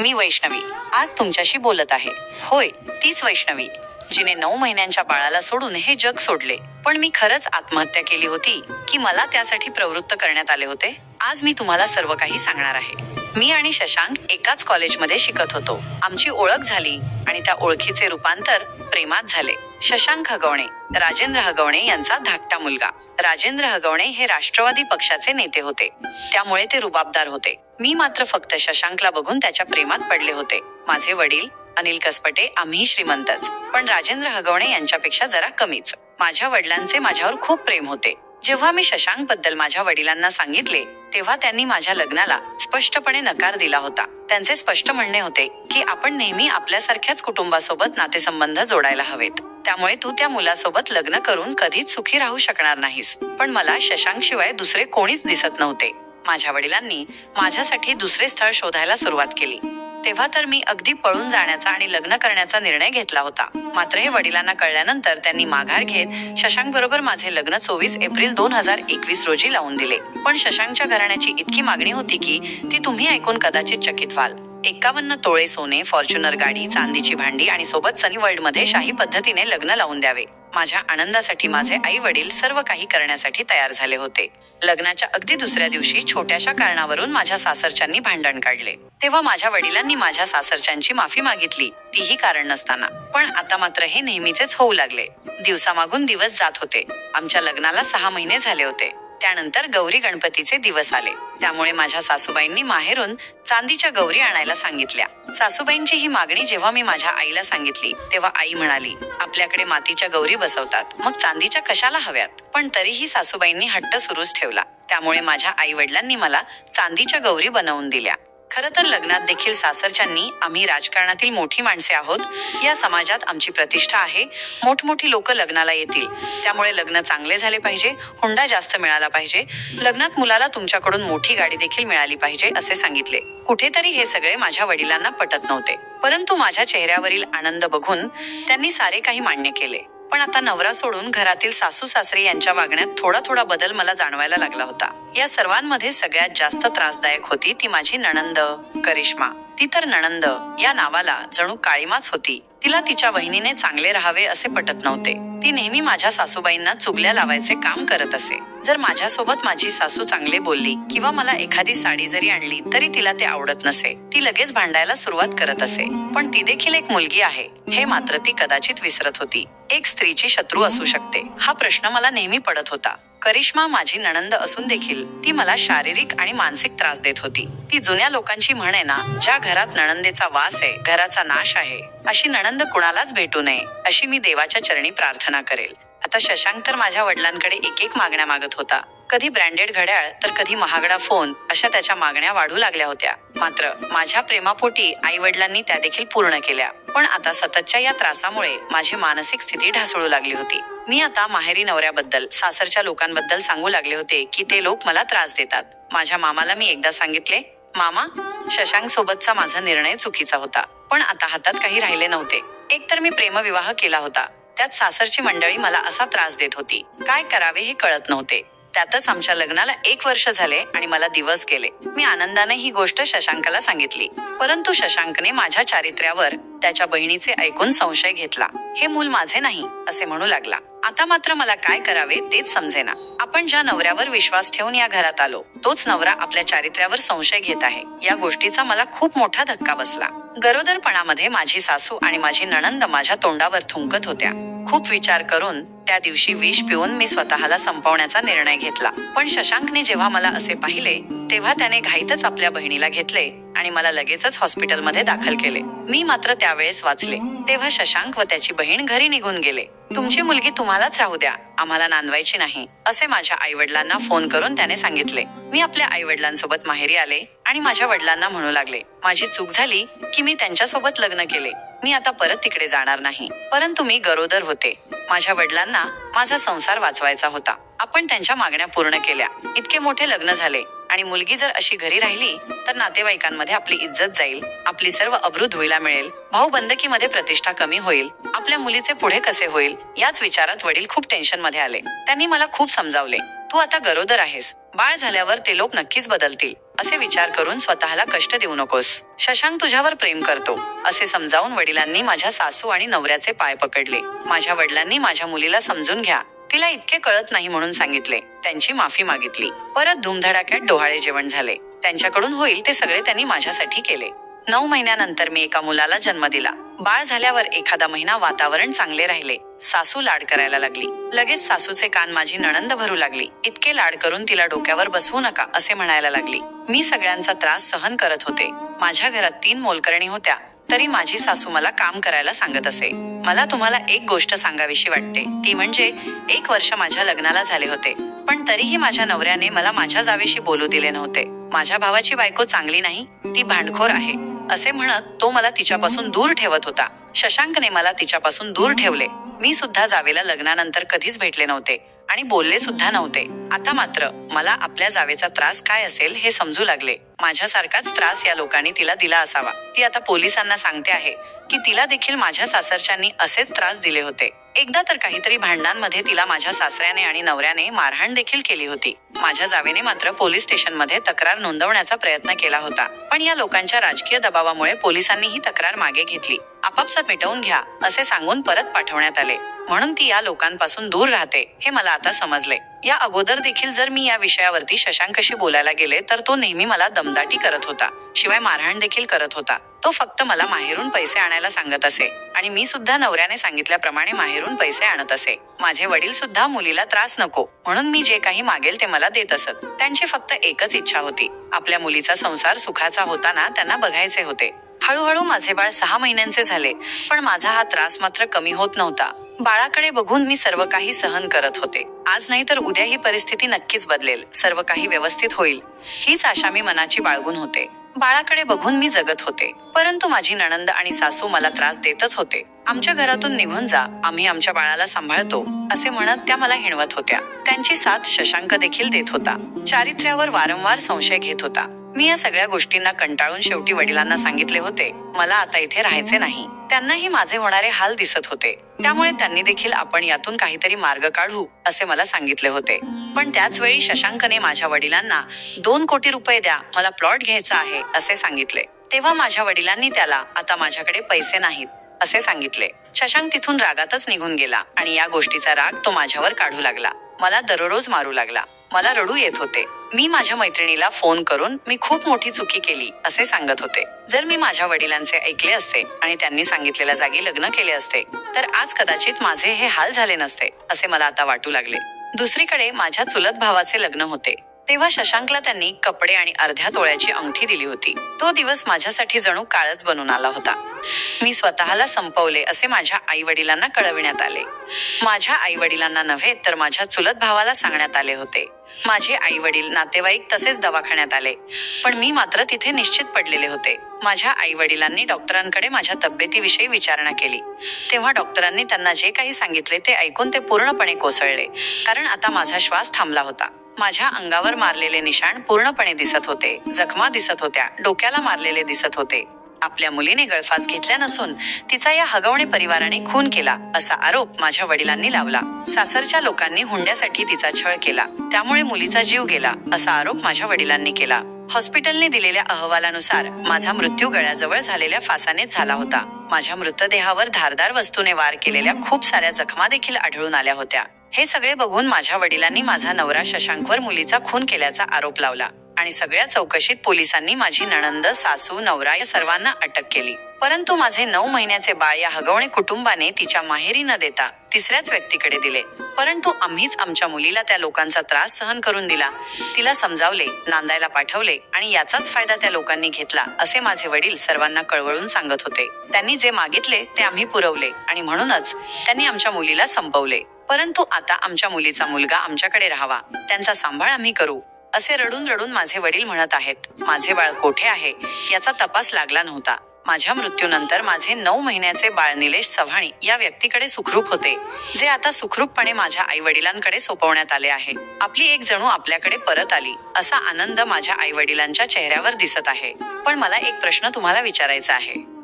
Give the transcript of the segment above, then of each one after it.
मी वैष्णवी. आज तुमच्याशी बोलत आहे. होय तीच वैष्णवी. जिने नऊ महिन्यांच्या बाळाला सोडून हे जग सोडले. पण मी खरंच आत्महत्या केली होती की मला त्यासाठी प्रवृत्त करण्यात आले होते? आज मी तुम्हाला सर्व काही सांगणार आहे. मी आणि शशांक एकाच कॉलेजमध्ये शिकत होतो. आमची ओळख झाली आणि त्या ओळखीचे रूपांतर प्रेमात झाले. शशांक हगवणे राजेंद्र हगवणे यांचा धाकटा मुलगा. राजेंद्र हगवणे हे राष्ट्रवादी पक्षाचे नेते होते. त्यामुळे ते रुबाबदार होते. मी मात्र फक्त शशांकला बघून त्याच्या प्रेमात पडले होते. माझे वडील अनिल कसपटे आम्ही श्रीमंतच. पण राजेंद्र हगवणे यांच्यापेक्षा जरा कमीच. माझ्या वडिलांचे माझ्यावर खूप प्रेम होते. जेव्हा मी शशांकबद्दल माझ्या वडिलांना सांगितले तेव्हा त्यांनी माझ्या लग्नाला स्पष्टपणे नकार दिला होता. त्यांचे स्पष्ट म्हणणे होते की आपण नेहमी आपल्यासारख्याच कुटुंबासोबत नातेसंबंध जोडायला हवेत. त्यामुळे तू त्या मुलासोबत लग्न करून कधीच सुखी राहू शकणार नाहीस. पण मला शशांक शिवाय दुसरे कोणीच दिसत नव्हते. माझ्या वडिलांनी माझ्यासाठी दुसरे स्थळ शोधायला सुरुवात केली. तेव्हा तर मी अगदी पळून जाण्याचा आणि लग्न करण्याचा निर्णय घेतला होता. मात्र हे वडिलांना कळल्यानंतर त्यांनी माघार घेत शशांक बरोबर माझे लग्न चोवीस एप्रिल दोन हजार एकवीस रोजी लावून दिले. पण शशांकच्या घराण्याची इतकी मागणी होती की ती तुम्ही ऐकून कदाचित चकित व्हाल. एकावन्न तोळे सोने फॉर्च्युनर गाडी चांदीची भांडी आणि सोबत सनी वर्ल्डमध्ये शाही पद्धतीने लग्न लावून द्यावे. माझ्या आनंदासाठी माझे आई वडील सर्व काही करण्यासाठी तयार झाले होते. लग्नाच्या अगदी दुसऱ्या दिवशी छोट्याशा कारणावरून माझ्या सासरच्यांनी भांडण काढले. तेव्हा माझ्या वडिलांनी माझ्या सासरच्यांची माफी मागितली. तीही कारण नसताना. पण आता मात्र हे नेहमीचेच होऊ लागले. दिवसामागून दिवस जात होते. आमच्या लग्नाला सहा महिने झाले होते. त्यानंतर गौरी गणपतीचे दिवस आले. त्यामुळे माझ्या सासूबाईंनी माहेरून चांदीच्या गौरी आणायला सांगितल्या. सासूबाईंची ही मागणी जेव्हा मी माझ्या आईला सांगितली तेव्हा आई म्हणाली आपल्याकडे मातीच्या गौरी बसवतात. मग चांदीच्या कशाला हव्यात? पण तरीही सासूबाईंनी हट्ट सुरूच ठेवला. त्यामुळे माझ्या आई वडिलांनी मला चांदीच्या गौरी बनवून दिल्या. खरं तर लग्नात देखील सासरच्यांनी आम्ही राजकारणातील मोठी माणसे आहोत. या समाजात आमची प्रतिष्ठा आहे. मोठमोठी लोक लग्नाला येतील. त्यामुळे लग्न चांगले झाले पाहिजे. हुंडा जास्त मिळाला पाहिजे. लग्नात मुलाला तुमच्याकडून मोठी गाडी देखील मिळाली पाहिजे असे सांगितले. कुठेतरी हे सगळे माझ्या वडिलांना पटत नव्हते. परंतु माझ्या चेहऱ्यावरील आनंद बघून त्यांनी सारे काही मान्य केले. पण आता नवरा सोडून घरातील सासू सासरे यांच्या वागण्यात थोडा थोडा बदल मला जाणवायला लागला होता. या सर्वांमध्ये सगळ्यात जास्त त्रासदायक होती ती माझी नणंद करिश्मा. ती तर नणंद. या नावाला जणू काळीमाच होती. तिला तिच्या वहिनीने चांगले राहावे असे पटत नव्हते. ती नेहमी माझ्या सासूबाईंना चुगल्या लावायचे काम करत असे. जर माझ्यासोबत माझी सासू चांगले बोलली किंवा मला एखादी साडी जरी आणली तरी तिला ते आवडत नसे. ती लगेच भांडायला सुरुवात करत असे. पण ती देखील एक मुलगी आहे. हे मात्र ती कदाचित विसरत होती. एक स्त्रीची शत्रू असू शकते. हा प्रश्न मला नेहमी पडत होता. करिश्मा माझी नणंद असून देखील ती मला शारीरिक आणि मानसिक त्रास देत होती. ती जुन्या लोकांची म्हण आहे ना ज्या घरात नणंदेचा वास आहे घराचा नाश आहे अशी नणंद कुणालाच भेटू नये अशी मी देवाच्या चरणी प्रार्थना करेल. आता शशांक तर माझ्या वडिलांकडे एक एक मागण्या मागत होता. कधी ब्रँडेड घड्याळ तर कधी महागडा फोन अशा त्याच्या मागण्या वाढू लागल्या होत्या. मात्र माझ्या प्रेमापोटी आई वडिलांनी त्या देखील पूर्ण केल्या. पण आता सततच्या या त्रासामुळे माझी मानसिक स्थिती ढासळू लागली होती. मी आता माहेरी नवऱ्याबद्दल सासरच्या लोकांबद्दल सांगू लागले होते की ते लोक मला त्रास देतात. माझ्या मामाला मी एकदा सांगितले मामा शशांक सोबतचा माझा निर्णय चुकीचा होता पण आता हातात काही राहिले नव्हते. एकतर मी प्रेमविवाह केला होता त्यात सासरची मंडळी मला असा त्रास देत होती. काय करावे हे कळत नव्हते. त्यातच आमच्या लग्नाला एक वर्ष झाले आणि मला दिवस गेले. मी आनंदाने ही गोष्ट शशांकला सांगितली. परंतु शशांकने माझ्या चारित्र्यावर त्याच्या बहिणीचे ऐकून संशय घेतला. हे मूल माझे नाही असे म्हणू लागला. आता मात्र मला काय करावे तेच समजेना. आपण ज्या नवऱ्यावर विश्वास ठेवून या घरात आलो तोच नवरा आपल्या चारित्र्यावर संशय घेत आहे. या गोष्टीचा मला खूप मोठा धक्का बसला. गरोदरपणामध्ये माझी सासू आणि माझी नणंद माझ्या तोंडावर थुंकत होत्या. खूप विचार करून त्या दिवशी विष पिऊन मी स्वतःला संपवण्याचा निर्णय घेतला. पण शशांकने जेव्हा मला असे पाहिले तेव्हा त्याने घाईतच आपल्या बहिणीला घेतले आणि मला लगेचच हॉस्पिटलमध्ये दाखल केले. मी मात्र त्यावेळेस वाचले. तेव्हा शशांक व त्याची बहीण घरी निघून गेले. तुमची मुलगी तुम्हालाच राहू द्या. आम्हाला नांदवायची नाही असे माझ्या आई वडिलांना फोन करून त्याने सांगितले. मी आपल्या आई वडिलांसोबत माहेरी आले आणि माझ्या वडिलांना म्हणू लागले. माझी चूक झाली की मी त्यांच्यासोबत लग्न केले. मी आता परत तिकडे जाणार नाही. परंतु मी गरोदर होते. माझ्या वडिलांना माझा संसार वाचवायचा होता. आपण त्यांच्या मागण्या पूर्ण केल्या. इतके मोठे लग्न झाले. आणि मुलगी जर अशी घरी राहिली तर नातेवाईकांमध्ये आपली इज्जत जाईल. आपली सर्व अब्रू धुईला मिळेल. भाऊ बंदकीमध्ये प्रतिष्ठा कमी होईल. आपल्या मुलीचे पुढे कसे होईल याच विचारात वडील खूप टेन्शनमध्ये आले. त्यांनी मला खूप समजावले. तू आता गरोदर आहेस. बाळ झाल्यावर ते लोक नक्कीच बदलतील. असे विचार करून स्वतःला कष्ट देऊ नकोस. शशांक तुझ्यावर प्रेम करतो. असे समजावून वडिलांनी माझ्या सासू आणि नवऱ्याचे पाय पकडले. माझ्या वडिलांनी माझ्या मुलीला समजून घ्या. तिला इतके कळत नाही म्हणून सांगितले. त्यांची माफी मागितली. परत धुमधडाक्यात डोहाळे जेवण झाले. त्यांच्याकडून होईल ते सगळे त्यांनी माझ्यासाठी केले. नऊ महिन्यानंतर मी एका मुलाला जन्म दिला. बाळ झाल्यावर एखादा महिना वातावरण चांगले राहिले. सासू लाड करायला लागली. लगेच सासूचे कान माझी नणंद भरू लागली. इतके लाड करून तिला डोक्यावर बसवू नका असे म्हणायला लागली. मी सगळ्यांचा त्रास सहन करत होते. माझ्या घरात तीन मोलकरणी होत्या. तरी माझी सासू मला काम करायला सांगत असे. मला तुम्हाला एक गोष्ट सांगावीशी वाटते. ती म्हणजे एक वर्ष माझ्या लग्नाला झाले होते. पण तरीही माझ्या नवऱ्याने मला माझ्या जावेशी बोलू दिले नव्हते. माझ्या भावाची बायको चांगली नाही ती भांडखोर आहे. असे म्हणत तो मला तिच्यापासून दूर ठेवत होता. शशांकने मला तिच्यापासून दूर ठेवले. मी सुद्धा जावेला लग्नानंतर कधीच भेटले नव्हते आणि बोलले सुद्धा नव्हते. आता मात्र मला आपल्या जावेचा त्रास काय असेल हे समजू लागले. माझ्यासारखाच त्रास या लोकांनी तिला दिला असावा. ती आता पोलिसांना सांगते आहे की तिला देखील माझ्या सासरच्यांनी असेच त्रास दिले होते. एकदा तर काहीतरी भांडणांमध्ये तिला माझ्या सासऱ्याने आणि नवऱ्याने मारहाण देखील केली होती. माझ्या जावेने मात्र पोलीस स्टेशनमध्ये तक्रार नोंदवण्याचा प्रयत्न केला होता. पण या लोकांच्या राजकीय दबावामुळे पोलिसांनी ही तक्रार मागे घेतली. आपापसात मिटवून घ्या असे सांगून परत पाठवण्यात आले. म्हणून ती या लोकांपासून दूर राहते हे मला आता समजले. या अगोदर देखील जर मी या विषयावरती शशांकशी बोलायला गेले तर तो नेहमी मला दमदाटी करत होता. शिवाय मारहाण देखील करत होता. तो फक्त मला माहेरून पैसे आणायला सांगत असे. आणि मी सुद्धा नवऱ्याने सांगितल्याप्रमाणे माहेरून पैसे आणत असे. माझे वडील सुद्धा मुलीला त्रास नको म्हणून मी जे काही मागेल ते मला देत असत. त्यांची फक्त एकच इच्छा होती. आपल्या मुलीचा संसार सुखाचा होताना त्यांना बघायचे होते. हळूहळू माझे बाळ सहा महिन्यांचे झाले पण माझा हा त्रास मात्र कमी होत नव्हता. बाळाकडे बघून मी सर्व काही सहन करत होते. आज नाही तर उद्या ही परिस्थिती नक्कीच बदलेल. सर्व काही व्यवस्थित होईल. हीच आशा मी मनाची बाळगून होते. बाळाकडे बघून मी जगत होते. परंतु माझी नणंद आणि सासू मला त्रास देतच होते. आमच्या घरातून निघून जा. आम्ही आमच्या बाळाला सांभाळतो असे म्हणत त्या मला हिणवत होत्या. त्यांची साथ शशांक देखील देत होता. चारित्र्यावर वारंवार संशय घेत होता. मी या सगळ्या गोष्टींना कंटाळून शेवटी वडिलांना सांगितले होते. मला आता इथे राहायचे नाही. त्यांनाही माझे होणारे हाल दिसत होते. त्यामुळे त्यांनी देखील आपण यातून काहीतरी मार्ग काढू असे मला सांगितले होते. पण त्याच वेळी शशांकने माझ्या वडिलांना दोन कोटी रुपये द्या मला प्लॉट घ्यायचा आहे असे सांगितले. तेव्हा माझ्या वडिलांनी त्याला आता माझ्याकडे पैसे नाहीत असे सांगितले. शशांक तिथून रागातच निघून गेला आणि या गोष्टीचा राग तो माझ्यावर काढू लागला. मला दररोज मारू लागला. मला रडू येत होते. मी माझ्या मैत्रिणीला फोन करून मी खूप मोठी चुकी केली असे सांगत होते. जर मी माझ्या वडिलांचे ऐकले असते आणि त्यांनी सांगितलेल्या जागी लग्न केले असते तर आज कदाचित माझे हे हाल झाले नसते असे मला आता वाटू लागले. दुसरीकडे माझ्या चुलत भावाचे लग्न होते. तेव्हा शशांकला त्यांनी कपडे आणि अर्ध्या तोळ्याची अंगठी दिली होती. तो दिवस माझ्यासाठी जणू काळच बनून आला होता. मी स्वतःला संपवले असे माझ्या आई वडिलांना कळविण्यात आले. माझ्या आई वडिलांना नव्हे तर माझ्या चुलत भावाला सांगण्यात आले होते. माझे आई वडील नातेवाईक तसेच दवाखान्यात आले. पण मी मात्र तिथे निश्चित पडलेले होते. माझ्या आई वडिलांनी डॉक्टरांकडे माझ्या तब्येतीविषयी विचारणा केली. तेव्हा डॉक्टरांनी त्यांना जे काही सांगितले ते ऐकून ते पूर्णपणे कोसळले. कारण आता माझा श्वास थांबला होता. माझ्या अंगावर मारलेले निशाण पूर्णपणे दिसत होते. जखमा दिसत होत्या. डोक्याला मारलेले दिसत होते. आपल्या मुलीने गळफास घेतल्या नसून तिचा या हगवणे परिवाराने खून केला असा आरोप माझ्या वडिलांनी लावला. सासरच्या लोकांनी हुंड्यासाठी तिचा छळ केला. त्यामुळे मुलीचा जीव गेला असा आरोप माझ्या वडिलांनी केला. हॉस्पिटलने दिलेल्या अहवालानुसार माझा मृत्यू गळ्याजवळ झालेल्या फासानेच झाला होता. माझ्या मृतदेहावर धारदार वस्तूने वार केलेल्या खूप साऱ्या जखमा देखील आढळून आल्या होत्या. हे सगळे बघून माझ्या वडिलांनी माझा नवरा शशांकवर मुलीचा खून केल्याचा आरोप लावला. आणि सगळ्या चौकशीत पोलिसांनी माझी नणंद सासू नवरा या सर्वांना अटक केली. परंतु माझे नऊ महिन्याचे बाळ या हगवणे कुटुंबाने तिच्या माहेरी न देता तिसऱ्याच व्यक्तीकडे दिले. परंतु आम्हीच आमच्या मुलीला त्या लोकांचा त्रास सहन करून दिला. तिला समजावले नांदायला पाठवले आणि याचाच फायदा त्या लोकांनी घेतला असे माझे वडील सर्वांना कळवळून सांगत होते. त्यांनी जे मागितले ते आम्ही पुरवले आणि म्हणूनच त्यांनी आमच्या मुलीला संपवले. परंतु आता आमच्या मुलीचा मुलगा आमच्याकडे राहावा. त्यांचा सांभाळ आम्ही करू. असे रडून रडून माझे वडील म्हणत आहेत माझे बाळ कोठे आहे? याचा तपास लागला नव्हता. माझ्या मृत्यूनंतर माझे नऊ महिन्याचे बाळ निलेश चव्हाणी या व्यक्तीकडे सुखरूप होते जे आता सुखरूपपणे माझ्या आई वडिलांकडे सोपवण्यात आले आहे. आपली एक जणू आपल्याकडे परत आली असा आनंद माझ्या आई वडिलांच्या चेहऱ्यावर दिसत आहे. पण मला एक प्रश्न तुम्हाला विचारायचा आहे.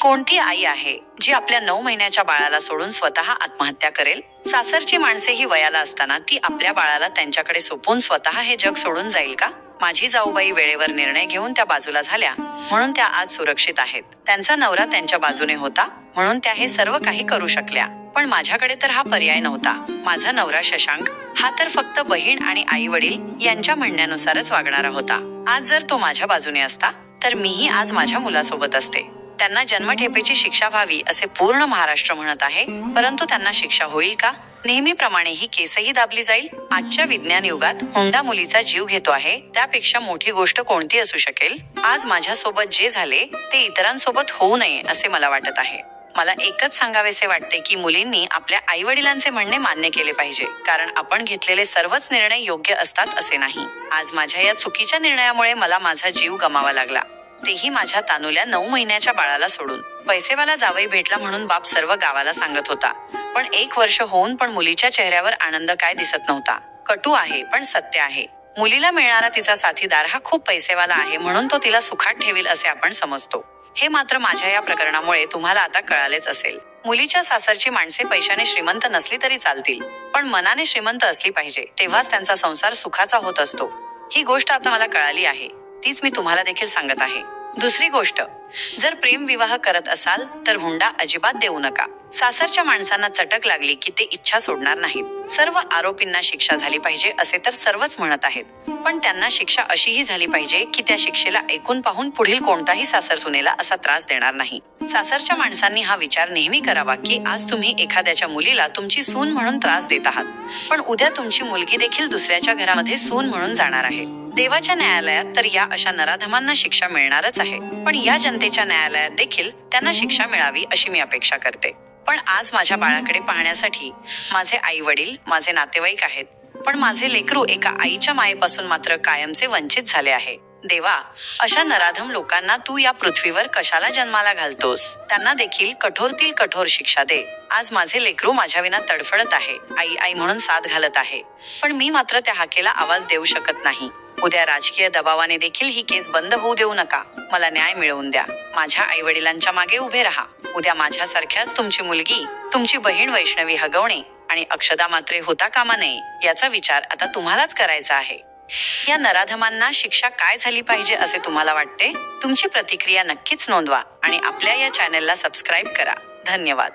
कोणती आई आहे जी आपल्या नऊ महिन्याच्या बाळाला सोडून स्वतः आत्महत्या करेल? सासरची माणसे ही वयाला असताना ती आपल्या बाळाला त्यांच्याकडे सोपवून स्वतः हे जग सोडून जाईल का? माझी जाऊबाई वेळेवर निर्णय घेऊन त्या बाजूला झाल्या. म्हणून त्या आज सुरक्षित आहेत. त्यांचा नवरा त्यांच्या बाजूने होता. म्हणून त्या हे सर्व काही करू शकल्या. पण माझ्याकडे तर हा पर्याय नव्हता. माझा नवरा शशांक हा तर फक्त बहीण आणि आई वडील यांच्या म्हणण्यानुसारच वागणारा होता. आज जर तो माझ्या बाजूने असता तर मीही आज माझ्या मुलासोबत असते. त्यांना जन्मठेपेची शिक्षा व्हावी असे पूर्ण महाराष्ट्र म्हणत आहे. परंतु त्यांना शिक्षा होईल का? नेहमीप्रमाणे ही केसही दाबली जाईल. आजच्या विज्ञान युगात हुंडा मुलीचा जीव घेतो आहे. त्यापेक्षा मोठी गोष्ट कोणती असू शकेल? आज माझ्यासोबत जे झाले ते इतरांसोबत होऊ नये असे मला वाटत आहे. मला एकच सांगावेसे वाटते की मुलींनी आपल्या आई वडिलांचे म्हणणे मान्य केले पाहिजे. कारण आपण घेतलेले सर्वच निर्णय योग्य असतात असे नाही. आज माझ्या या चुकीच्या निर्णयामुळे मला माझा जीव गमावा लागला. तेही माझ्या तानुल्या नऊ महिन्याच्या बाळाला सोडून. पैसेवाला जावई भेटला म्हणून बाप सर्व गावाला सांगत होता. पण एक वर्ष होऊन पण मुलीच्या चेहऱ्यावर आनंद काय दिसत नव्हता. कटू आहे पण सत्य आहे. मुलीला मिळणारा तिचा साथीदार हा खूप पैसेवाला आहे म्हणून तो तिला सुखात ठेवील असे आपण समजतो. हे मात्र माझ्या या प्रकरणामुळे तुम्हाला आता कळालेच असेल. मुलीच्या सासरची माणसे पैशाने श्रीमंत नसली तरी चालतील. पण मनाने श्रीमंत असली पाहिजे तेव्हाच त्यांचा संसार सुखाचा होत असतो. ही गोष्ट आता मला कळाली आहे. तीच मी तुम्हाला देखील सांगत आहे. दुसरी गोष्ट जर प्रेम विवाह करत असाल तर हुंडा अजिबात देऊ नका. सासरच्या माणसांना चटक लागली की ते इच्छा सोडणार नाहीत. सर्व आरोपींना शिक्षा झाली पाहिजे असे तर सर्वच म्हणत आहेत. पण त्यांना शिक्षा अशीही झाली पाहिजे की त्या शिक्षेला ऐकून पाहून पुढील कोणताही सासर सुनेला असा त्रास देणार नाही. सासरच्या माणसांनी हा विचार नेहमी करावा की आज तुम्ही एखाद्याच्या मुलीला तुमची सून म्हणून त्रास देत आहात. पण उद्या तुमची मुलगी देखील दुसऱ्याच्या घरामध्ये सून म्हणून जाणार आहे. देवाच्या न्यायालयात तर या अशा नराधमांना शिक्षा मिळणारच आहे. पण या जनतेच्या न्यायालयात देखील त्यांना शिक्षा मिळावी अशी मी अपेक्षा करते. पण आज माझ्या बाळाकडे पाहण्यासाठी माझे आई वडील माझे नातेवाईक आहेत. पण माझे लेकरू एका आईच्या मायेपासून मात्र कायमचे वंचित झाले आहे. देवा अशा नराधम लोकांना तू या पृथ्वीवर कशाला जन्माला घालतोस? त्यांना देखील कठोरतील कठोर शिक्षा दे. आज माझे लेकरू माझ्या विना तडफडत आहे. आई आई म्हणून साथ घालत आहे. पण मी मात्र त्या हाकेला आवाज देऊ शकत नाही. उद्या राजकीय दबावाने देखील ही केस बंद होऊ देऊ नका. मला न्याय मिळवून द्या. माझ्या आई वडिलांच्या मागे उभे राहा. उद्या माझ्यासारख्याच तुमची मुलगी तुमची बहीण वैष्णवी हगवणे आणि अक्षदा मात्रे होता कामा नये याचा विचार आता तुम्हालाच करायचा आहे. या नराधमांना शिक्षा काय झाली पाहिजे असे तुम्हाला वाटते? तुमची प्रतिक्रिया नक्कीच नोंदवा आणि आपल्या या चॅनेलला सबस्क्राईब करा. धन्यवाद.